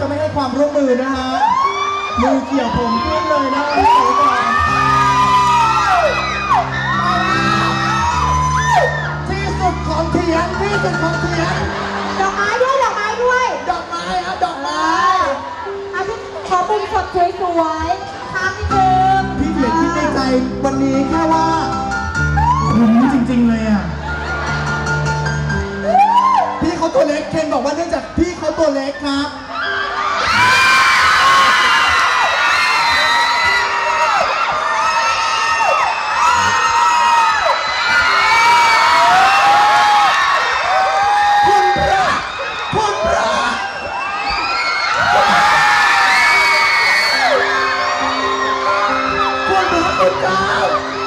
จะไม่ให้ความร่วมมือนะฮะ มือเกี่ยวผมขึ้นเลยนะพี่ขอก่อนที่สุดของเถียงที่สุดของเถียงดอกไม้ด้วยดอกไม้ด้วยดอกไม้ฮะดอกไม้อาพี่ขอมุมสดสวยๆทำนิดนึงพี่เถียงคิดในใจวันนี้แค่ว่าคุ้มจริงๆเลยอะ พี่เขาตัวเล็กเคนบอกว่าเนื่องจากพี่เขาตัวเล็กครับ Não, não!